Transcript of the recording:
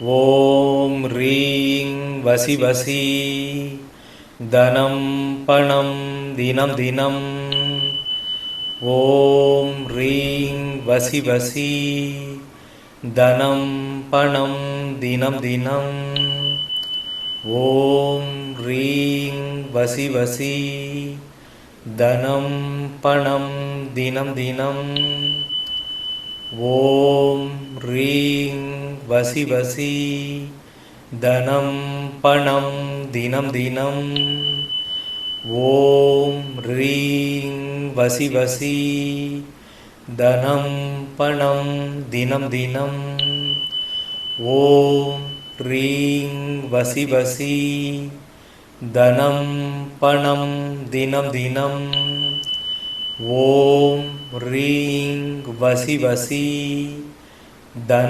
ஓம் ரீங் வசி வசி. தனம் பணம் தினம் தினம். ஓம் ரீங் வசி வசி. தனம் பணம் தினம் தினம். ஓம் ரீங் வசி வசி. தனம் பணம் தினம் தினம். ஓம் ரீங் வசி வசி தனம் பணம் தினம் தினம். ஓம் ரீங் வசி வசி தனம் பணம் தினம் தினம். ஓம் ரீங் வசி வசி தனம் பணம் தினம் தினம். ॐ ह्रीं वसि वसि धनं